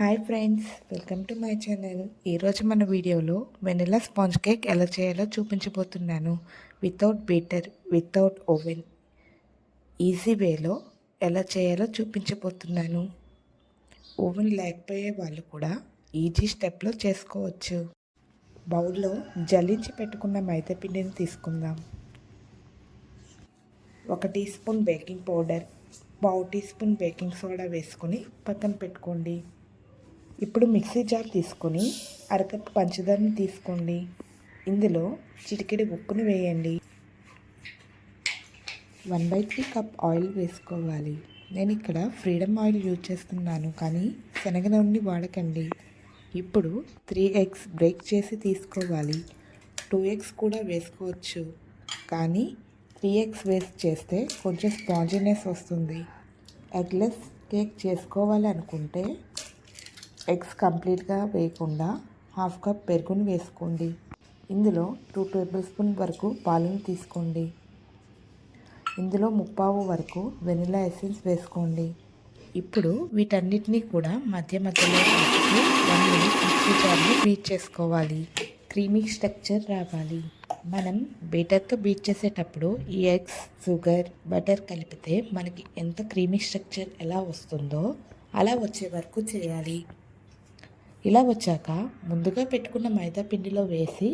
Hi friends welcome to my channel ఈరోజు మన వీడియోలో వెనిలా స్పాంజ్ కేక్ ఎలా చేయాలో చూపించబోతున్నాను. Without beater without oven easy వేలో ఎలా చేయాలో చూపించబోతున్నాను. ఓవెన్ లేకపోయే వాళ్ళు కూడా ఈజీ స్టెప్లో చేసుకోవచ్చు. బౌల్లో జల్లించి పెట్టుకున్న మైదా పిండిని తీసుకుందాం. ఒక టీ స్పూన్ బేకింగ్ పౌడర్ పావు టీ స్పూన్ బేకింగ్ సోడా వేసుకొని పక్కన పెట్టుకోండి. ఇప్పుడు మిక్సీ జార్ తీసుకొని అరకప్పు పంచదారని తీసుకోండి. ఇందులో చిటికెడి ఉప్పుని వేయండి. One by three cup oil వేసుకోవాలి. నేను ఇక్కడ ఫ్రీడమ్ ఆయిల్ యూజ్ చేస్తున్నాను కానీ శనగ నూనె వాడకండి. ఇప్పుడు త్రీ ఎగ్స్ బ్రేక్ చేసి తీసుకోవాలి. టూ ఎగ్స్ కూడా వేసుకోవచ్చు కానీ త్రీ ఎగ్స్ వేస్ట్ చేస్తే కొంచెం స్పాంజినెస్ వస్తుంది. ఎగ్లెస్ కేక్ చేసుకోవాలి అనుకుంటే ఎగ్స్ కంప్లీట్గా వేయకుండా హాఫ్ కప్ పెరుగును వేసుకోండి. ఇందులో టూ టేబుల్ స్పూన్ వరకు పాలను తీసుకోండి. ఇందులో ముప్పావు వరకు వెనిలా ఎసెన్స్ వేసుకోండి. ఇప్పుడు వీటన్నిటినీ కూడా మధ్య మధ్యలో వన్ మినిట్ మిక్సీ జార్ని బీట్ చేసుకోవాలి. క్రీమీ స్ట్రక్చర్ రావాలి. మనం బీటర్తో బీట్ చేసేటప్పుడు ఈ ఎగ్స్ షుగర్ బటర్ కలిపితే మనకి ఎంత క్రీమీ స్ట్రక్చర్ ఎలా వస్తుందో అలా వచ్చే వరకు చేయాలి. ఇలా వచ్చాక ముందుగా పెట్టుకున్న మైదా పిండిలో వేసి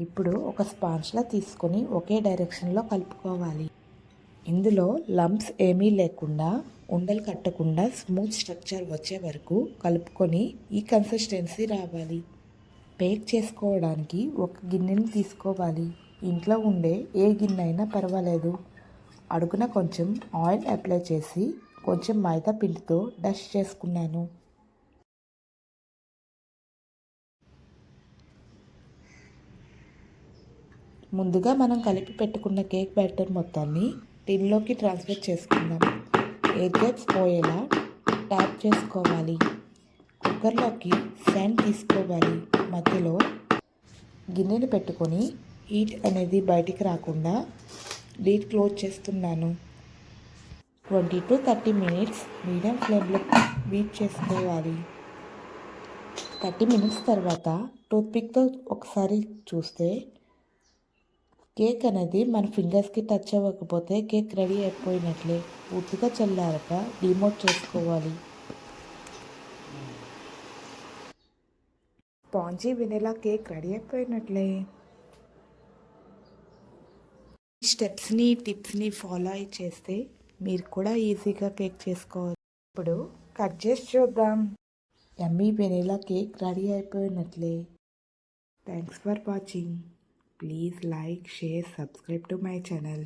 ఇప్పుడు ఒక స్పాంజ్లా తీసుకొని ఒకే డైరెక్షన్లో కలుపుకోవాలి. ఇందులో లంప్స్ ఏమీ లేకుండా ఉండలు కట్టకుండా స్మూత్ స్ట్రక్చర్ వచ్చే వరకు కలుపుకొని ఈ కన్సిస్టెన్సీ రావాలి. బేక్ చేసుకోవడానికి ఒక గిన్నెని తీసుకోవాలి. ఇంట్లో ఉండే ఏ గిన్నె అయినా పర్వాలేదు. అడుగున కొంచెం ఆయిల్ అప్లై చేసి కొంచెం మైదా పిండితో డస్ట్ చేసుకున్నాను. ముందుగా మనం కలిపి పెట్టుకున్న కేక్ బ్యాటర్ మొత్తాన్ని టిన్లోకి ట్రాన్స్ఫర్ చేసుకుందాం. ఎయిర్ గ్యాప్స్ పోయేలా ట్యాప్ చేసుకోవాలి. కుక్కర్లోకి శాండ్ తీసుకోవాలి. మధ్యలో గిన్నెని పెట్టుకొని హీట్ అనేది బయటికి రాకుండా లీడ్ క్లోజ్ చేస్తున్నాను. Twenty to thirty minutes medium ఫ్లేమ్లో బీట్ చేసుకోవాలి. థర్టీ మినిట్స్ తర్వాత టూత్పిక్తో ఒకసారి చూస్తే కేక్ అనేది మన ఫింగర్స్కి టచ్ అవ్వకపోతే కేక్ రెడీ అయిపోయినట్లే. పూర్తిగా చల్లారక డిమోట్ చేసుకోవాలి. స్పాంజీ వెనిలా కేక్ రెడీ అయిపోయినట్లే. స్టెప్స్ని టిప్స్ని ఫాలో అయి చేస్తే మీరు కూడా ఈజీగా కేక్ చేసుకోవచ్చు. ఇప్పుడు కట్ చేసి చూద్దాం. Emmy vanilla cake ready అయిపోయినట్లే. Thanks for watching. Please like, share, subscribe to my channel.